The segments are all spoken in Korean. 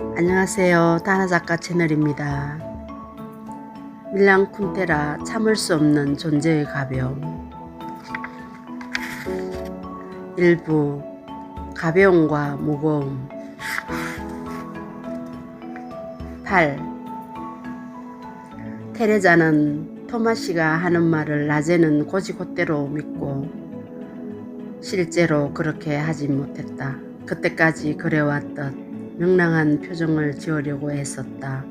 안녕하세요. 다나 작가 채널입니다. 밀랑 쿤테라 참을 수 없는 존재의 가벼움. 일부 가벼움과 무거움. 8. 테레자는 토마시가 하는 말을 낮에는 고지곧대로 믿고 실제로 그렇게 하지 못했다. 그때까지 그래왔듯 명랑한 표정을 지으려고 애썼다.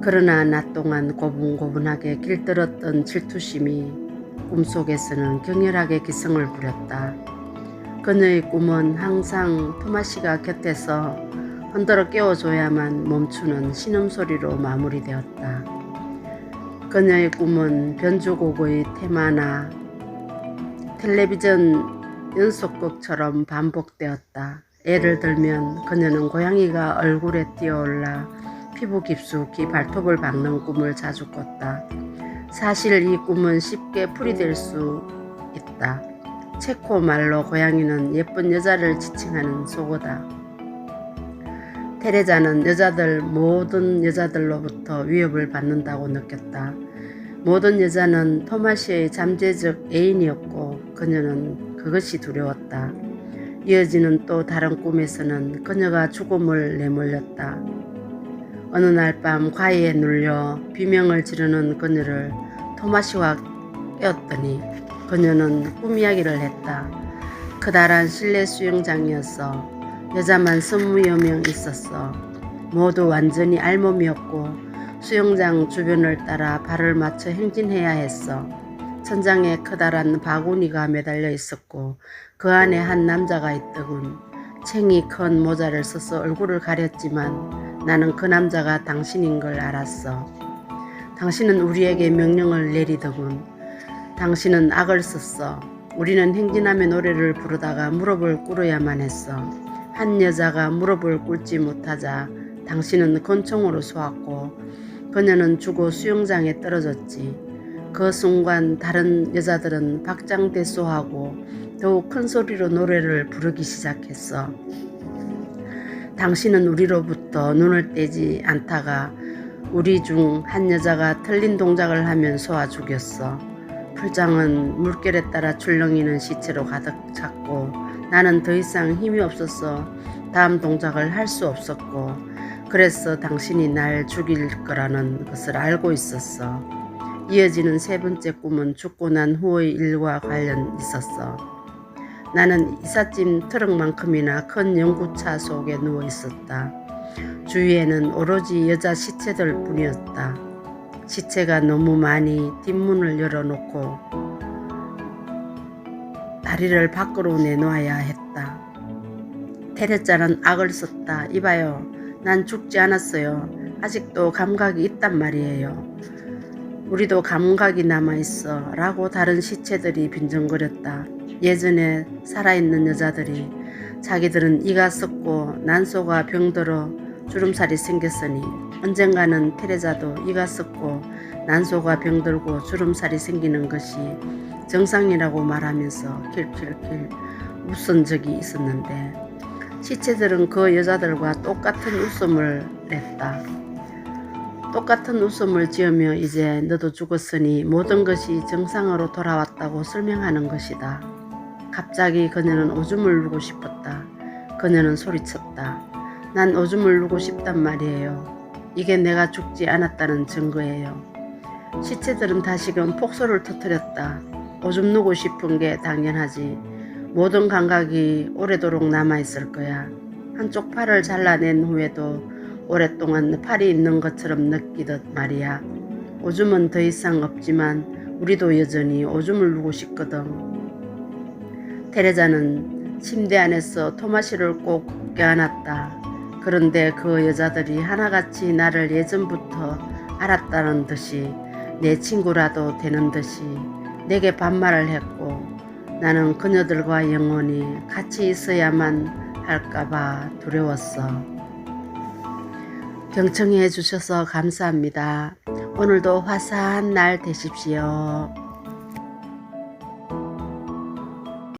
그러나 낮 동안 고분고분하게 길들었던 질투심이 꿈속에서는 격렬하게 기승을 부렸다. 그녀의 꿈은 항상 토마시가 곁에서 흔들어 깨워줘야만 멈추는 신음소리로 마무리되었다. 그녀의 꿈은 변주곡의 테마나 텔레비전 연속극처럼 반복되었다. 예를 들면 그녀는 고양이가 얼굴에 뛰어올라 피부 깊숙이 발톱을 박는 꿈을 자주 꿨다. 사실 이 꿈은 쉽게 풀이될 수 있다. 체코 말로 고양이는 예쁜 여자를 지칭하는 속어다. 테레자는 여자들 모든 여자들로부터 위협을 받는다고 느꼈다. 모든 여자는 토마시의 잠재적 애인이었고 그녀는 그것이 두려웠다. 이어지는 또 다른 꿈에서는 그녀가 죽음을 내몰렸다. 어느 날 밤 과일에 눌려 비명을 지르는 그녀를 토마시와 깨웠더니 그녀는 꿈 이야기를 했다. 커다란 실내 수영장이었어. 여자만 스무여 명 있었어. 모두 완전히 알몸이었고 수영장 주변을 따라 발을 맞춰 행진해야 했어. 천장에 커다란 바구니가 매달려 있었고 그 안에 한 남자가 있더군. 챙이 큰 모자를 써서 얼굴을 가렸지만 나는 그 남자가 당신인 걸 알았어. 당신은 우리에게 명령을 내리더군. 당신은 악을 썼어. 우리는 행진하며 노래를 부르다가 무릎을 꿇어야만 했어. 한 여자가 무릎을 꿇지 못하자 당신은 권총으로 쏘았고 그녀는 죽어 수영장에 떨어졌지. 그 순간 다른 여자들은 박장대소하고 더욱 큰 소리로 노래를 부르기 시작했어. 당신은 우리로부터 눈을 떼지 않다가 우리 중 한 여자가 틀린 동작을 하면 쏘아 죽였어. 풀장은 물결에 따라 출렁이는 시체로 가득 찼고 나는 더 이상 힘이 없어서 다음 동작을 할 수 없었고 그래서 당신이 날 죽일 거라는 것을 알고 있었어. 이어지는 세 번째 꿈은 죽고 난 후의 일과 관련 있었어. 나는 이삿짐 트럭만큼이나 큰 연구차 속에 누워 있었다. 주위에는 오로지 여자 시체들 뿐이었다. 시체가 너무 많이 뒷문을 열어놓고 다리를 밖으로 내놓아야 했다. 테레자는 악을 썼다. 이봐요. 난 죽지 않았어요. 아직도 감각이 있단 말이에요. 우리도 감각이 남아있어. 라고 다른 시체들이 빈정거렸다. 예전에 살아있는 여자들이 자기들은 이가 썩고 난소가 병들어 주름살이 생겼으니 언젠가는 테레자도 이가 썩고 난소가 병들고 주름살이 생기는 것이 정상이라고 말하면서 킬킬킬 웃은 적이 있었는데 시체들은 그 여자들과 똑같은 웃음을 냈다. 똑같은 웃음을 지으며 이제 너도 죽었으니 모든 것이 정상으로 돌아왔다고 설명하는 것이다. 갑자기 그녀는 오줌을 누고 싶었다. 그녀는 소리쳤다. 난 오줌을 누고 싶단 말이에요. 이게 내가 죽지 않았다는 증거예요. 시체들은 다시금 폭소를 터뜨렸다. 오줌 누고 싶은 게 당연하지. 모든 감각이 오래도록 남아있을 거야. 한쪽 팔을 잘라낸 후에도 오랫동안 팔이 있는 것처럼 느끼듯 말이야. 오줌은 더 이상 없지만 우리도 여전히 오줌을 누고 싶거든. 테레자는 침대 안에서 토마시를 꼭 껴안았다. 그런데 그 여자들이 하나같이 나를 예전부터 알았다는 듯이 내 친구라도 되는 듯이 내게 반말을 했고 나는 그녀들과 영원히 같이 있어야만 할까봐 두려웠어. 경청해 주셔서 감사합니다. 오늘도 화사한 날 되십시오.